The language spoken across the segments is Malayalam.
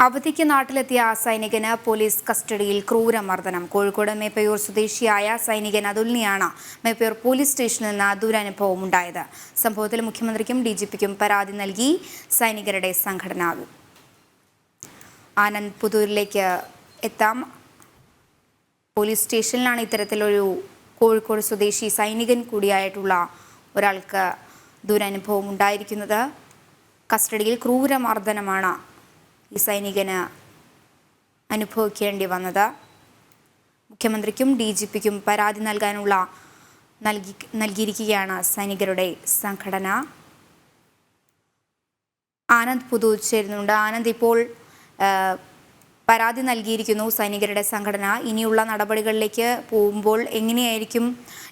അവധിക്ക് നാട്ടിലെത്തിയ സൈനികന് പോലീസ് കസ്റ്റഡിയിൽ ക്രൂരമർദ്ദനം. കോഴിക്കോട് മേപ്പയൂർ സ്വദേശിയായ സൈനികൻ അതുലിനെയാണ് മേപ്പയൂർ പോലീസ് സ്റ്റേഷനിൽ നിന്ന് ദുരനുഭവം ഉണ്ടായത് സംഭവത്തിൽ മുഖ്യമന്ത്രിക്കും ഡി പരാതി നൽകി സൈനികരുടെ സംഘടന. ആനന്ദ് പുതൂരിലേക്ക് എത്താം. പോലീസ് സ്റ്റേഷനിലാണ് ഇത്തരത്തിലൊരു കോഴിക്കോട് സ്വദേശി സൈനികൻ കൂടിയായിട്ടുള്ള ഒരാൾക്ക് ദുരനുഭവം ഉണ്ടായിരിക്കുന്നത് കസ്റ്റഡിയിൽ ക്രൂരമർദ്ദനമാണ് ഈ സൈനികന് അനുഭവിക്കേണ്ടി വന്നത്. മുഖ്യമന്ത്രിക്കും ഡി ജി പിക്കും പരാതി നൽകാനുള്ള നൽകി നൽകിയിരിക്കുകയാണ് സൈനികരുടെ സംഘടന. ആനന്ദ് പുതു ചേരുന്നുണ്ട്. ആനന്ദ് ഇപ്പോൾ പരാതി നൽകിയിരിക്കുന്നു സൈനികരുടെ സംഘടന. ഇനിയുള്ള നടപടികളിലേക്ക് പോകുമ്പോൾ എങ്ങനെയായിരിക്കും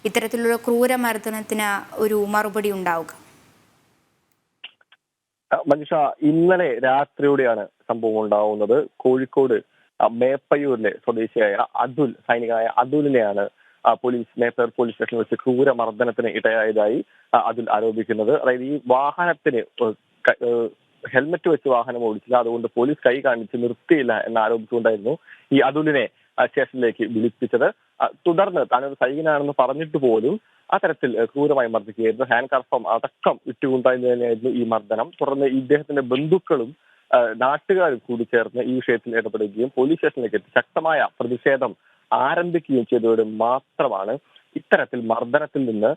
ഇത്തരത്തിലുള്ള ക്രൂരമർദ്ദനത്തിന് ഒരു മറുപടി ഉണ്ടാവുക? മനുഷ ഇന്നലെ രാത്രിയോടെയാണ് സംഭവം ഉണ്ടാവുന്നത്. കോഴിക്കോട് മേപ്പയൂരിലെ സ്വദേശിയായ അതുൽ സൈനികനായ അതുലിനെയാണ് പോലീസ് മേപ്പയർ പോലീസ് സ്റ്റേഷനിൽ വെച്ച് ക്രൂര മർദ്ദനത്തിന് ഇടയായതായി അതുൽ ആരോപിക്കുന്നത്. അതായത് ഈ വാഹനത്തിന് ഹെൽമറ്റ് വെച്ച് വാഹനം ഓടിച്ചില്ല. അതുകൊണ്ട് പോലീസ് കൈ കാണിച്ച് നിർത്തിയില്ല എന്ന് ആരോപിച്ചുകൊണ്ടായിരുന്നു ഈ അതുലിനെ സ്റ്റേഷനിലേക്ക് വിളിപ്പിച്ചത്. തുടർന്ന് താനൊരു സൈനികനാണെന്ന് പറഞ്ഞിട്ട് പോലും അത്തരത്തിൽ ക്രൂരമായി മർദ്ദിക്കുകയായിരുന്നു. ഹാൻഡ് കർഫം അടക്കം ഇട്ടുകൊണ്ടായിരുന്നു തന്നെയായിരുന്നു ഈ മർദ്ദനം. തുടർന്ന് ഇദ്ദേഹത്തിന്റെ ബന്ധുക്കളും നാട്ടുകാരും കൂടി ചേർന്ന് ഈ വിഷയത്തിൽ ഇടപെടുകയും പോലീസ് സ്റ്റേഷനിലേക്ക് ശക്തമായ പ്രതിഷേധം ആരംഭിക്കുകയും ചെയ്തതോടെ മാത്രമാണ് ഇത്തരത്തിൽ മർദ്ദനത്തിൽ നിന്ന്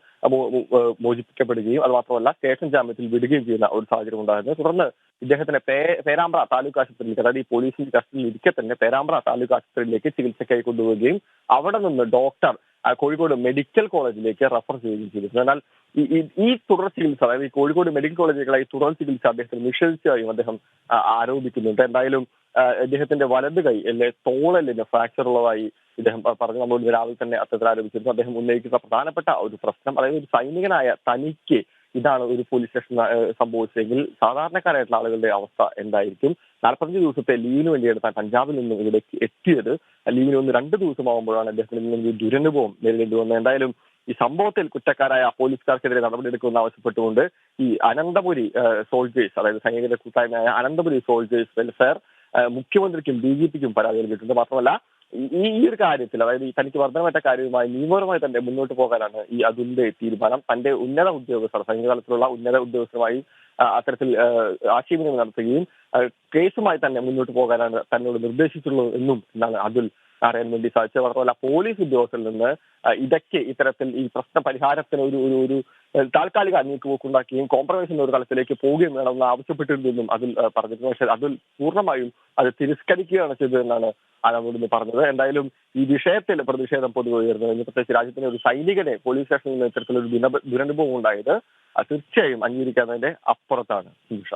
മോചിപ്പിക്കപ്പെടുകയും അത് മാത്രമല്ല സ്റ്റേഷൻ ജാമ്യത്തിൽ വിടുകയും ചെയ്യുന്ന ഒരു സാഹചര്യം ഉണ്ടായിരുന്നു. തുടർന്ന് ഇദ്ദേഹത്തിനെ പേരാമ്പ്ര താലൂക്ക് ആശുപത്രിയിലേക്ക് അതായത് ഈ പോലീസിന്റെ കസ്റ്റഡിയിൽ ഇരിക്കെ തന്നെ പേരാമ്പ്ര താലൂക്ക് ആശുപത്രിയിലേക്ക് ചികിത്സയ്ക്കായി കൊണ്ടുപോവുകയും അവിടെ നിന്ന് ഡോക്ടർ കോഴിക്കോട് മെഡിക്കൽ കോളേജിലേക്ക് റഫർ ചെയ്യുകയും ചെയ്തിരുന്നു. എന്നാൽ ഈ തുടർ ചികിത്സ അതായത് ഈ കോഴിക്കോട് മെഡിക്കൽ കോളേജിലേക്കുള്ള ഈ തുടർ ചികിത്സ അദ്ദേഹത്തിന് നിഷേധിച്ചതായും അദ്ദേഹം ആരോപിക്കുന്നുണ്ട്. എന്തായാലും ഇദ്ദേഹത്തിന്റെ വലത് കൈ അല്ലെ തോളലിന് ഫ്രാക്ചർ ഉള്ളതായി ഇദ്ദേഹം പറഞ്ഞു നമ്മൾ രാവിലെ തന്നെ അത്തരത്തിൽ ആരോപിച്ചിരുന്നു. അദ്ദേഹം ഉന്നയിക്കുന്ന പ്രധാനപ്പെട്ട ഒരു പ്രശ്നം അതായത് ഒരു സൈനികനായ തനിക്ക് ഇതാണ് ഒരു പോലീസ് സ്റ്റേഷൻ സംഭവിച്ചെങ്കിൽ സാധാരണക്കാരായിട്ടുള്ള ആളുകളുടെ അവസ്ഥ എന്തായിരിക്കും? നാൽപ്പത്തഞ്ച് ദിവസത്തെ ലീവിന് വേണ്ടിയാണ് താൻ പഞ്ചാബിൽ നിന്നും ഇവിടെ എത്തിയത്. ലീവിന് ഒന്ന് രണ്ട് ദിവസമാകുമ്പോഴാണ് അദ്ദേഹത്തിന് ഒരു ദുരനുഭവം നേരിടേണ്ടി വന്നത്. എന്തായാലും ഈ സംഭവത്തിൽ കുറ്റക്കാരായ പോലീസുകാർക്കെതിരെ നടപടിയെടുക്കുമെന്ന് ആവശ്യപ്പെട്ടുകൊണ്ട് ഈ അനന്തപുരി സോൾജേഴ്സ് അതായത് സൈനികരുടെ കൂട്ടായ്മയായ അനന്തപുരി സോൾജേഴ്സ് വെൽഫെയർ മുഖ്യമന്ത്രിക്കും ബി ജെ പിക്കും പരാതി നൽകിയിട്ടുണ്ട് മാത്രമല്ല ഈ- ഈ ഒരു കാര്യത്തിൽ അതായത് ഈ തനിക്ക് വർദ്ധനമായിട്ട കാര്യവുമായി നിയമപരമായി തന്നെ മുന്നോട്ട് പോകാനാണ് ഈ അതിന്റെ തീരുമാനം. തന്റെ ഉന്നത ഉദ്യോഗസ്ഥർ സൈനികതലത്തിലുള്ള ഉന്നത ഉദ്യോഗസ്ഥരുമായി അത്തരത്തിൽ ആശയവിനിമയം നടത്തുകയും കേസുമായി തന്നെ മുന്നോട്ട് പോകാനാണ് തന്നോട് നിർദ്ദേശിച്ചിട്ടുള്ളത് എന്നും എന്നാണ് അതുൽ അറിയാൻ വേണ്ടി സാധിച്ചത്. മാത്രമല്ല പോലീസ് ഉദ്യോഗസ്ഥരിൽ നിന്ന് ഇടയ്ക്ക് ഇത്തരത്തിൽ ഈ പ്രശ്ന പരിഹാരത്തിന് ഒരു ഒരു താൽക്കാലിക കോംപ്രമൈസ് കോംപ്രമൈസിന്റെ ഒരു തലത്തിലേക്ക് പോവുകയും വേണമെന്ന് ആവശ്യപ്പെട്ടിരുന്നെന്നും അതിൽ പറഞ്ഞിരുന്നു. പക്ഷേ അതിൽ പൂർണമായും അത് തിരസ്കരിക്കുകയാണ് ചെയ്തതെന്നാണ് ആനന്ദോടിന് പറഞ്ഞത്. എന്തായാലും ഈ വിഷയത്തിൽ പ്രതിഷേധം പൊതുവെ ഉയർന്നു. പ്രത്യേകിച്ച് രാജ്യത്തിന്റെ ഒരു സൈനികനെ പോലീസ് സ്റ്റേഷനിൽ നിന്ന് ഇത്തരത്തിലൊരു ദുരനുഭവം ഉണ്ടായത് തീർച്ചയായും അംഗീകരിക്കാത്തതിന്റെ അപ്പുറത്താണ്. നിമിഷ.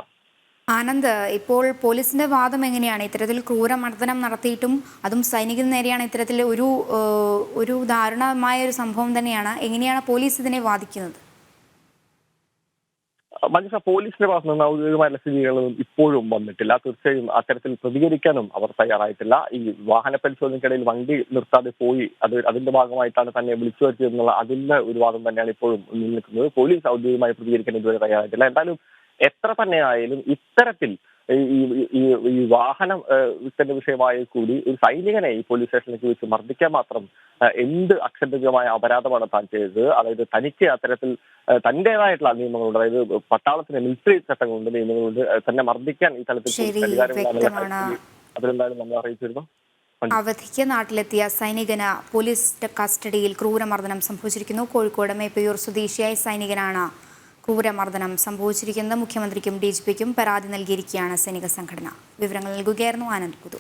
ആനന്ദ് ഇപ്പോൾ പോലീസിന്റെ വാദം എങ്ങനെയാണ്? ഇത്തരത്തിൽ ക്രൂരമർദ്ദനം നടത്തിയിട്ടും അതും സൈനികന് നേരെയാണ് ഇത്തരത്തിൽ ഒരു ഒരു ദാരുണമായ ഒരു സംഭവം തന്നെയാണ്. എങ്ങനെയാണ് പോലീസ് ഇതിനെ വാദിക്കുന്നത്? മനുഷ്യ പോലീസിന്റെ ഭാഗത്ത് നിന്ന് ഔദ്യോഗികമായ സ്ഥിതികളൊന്നും ഇപ്പോഴും വന്നിട്ടില്ല. തീർച്ചയായും അത്തരത്തിൽ പ്രതികരിക്കാനും അവർ തയ്യാറായിട്ടില്ല. ഈ വാഹന പരിശോധനയ്ക്കിടയിൽ വണ്ടി നിർത്താതെ പോയി അത് അതിന്റെ ഭാഗമായിട്ടാണ് തന്നെ വിളിച്ചു വരുത്തിയതെന്നുള്ള അതിന്റെ ഒരു വാദം തന്നെയാണ് ഇപ്പോഴും നിൽക്കുന്നത് പോലീസ് ഔദ്യോഗികമായി പ്രതികരിക്കാൻ ഇതുവരെ തയ്യാറായിട്ടില്ല. എന്തായാലും എത്ര തന്നെയായാലും ഇത്തരത്തിൽ ഈ- ഈ- വാഹനം വിത്തന്റെ വിഷയമായി കൂടി ഒരു സൈനികനെ ഈ പോലീസ് സ്റ്റേഷനിലേക്ക് വെച്ച് മർദ്ദിക്കാൻ മാത്രം എന്ത് അക്ഷന്തമായ അപരാധമാണ് താൻ ചെയ്തത്? അതായത് തനിക്ക് അത്തരത്തിൽ തന്റേതായിട്ടുള്ള നിയമങ്ങളുണ്ട്. അതായത് പട്ടാളത്തിന് മിലിറ്ററി ചട്ടങ്ങളുണ്ട് നിയമങ്ങളുണ്ട്. തന്നെ മർദ്ദിക്കാൻ ഈ തലത്തിൽ അതിലെന്തായാലും നമ്മൾ അറിയിച്ചിരുന്നു. അവധിക്ക് നാട്ടിലെത്തിയ സൈനികന് പോലീസ് കസ്റ്റഡിയിൽ ക്രൂരമർദ്ദനം സംഭവിച്ചിരിക്കുന്നു. കോഴിക്കോട് മേപ്പയൂർ സ്വദേശിയായ സൈനികനാണ് ക്രൂരമർദ്ദനം സംഭവിച്ചിരിക്കുന്നത്. മുഖ്യമന്ത്രിക്കും ഡി ജി പിക്കും പരാതി നൽകിയിരിക്കുകയാണ് സൈനിക സംഘടന. വിവരങ്ങൾ നൽകുകയായിരുന്നു ആനന്ദ് പുതു.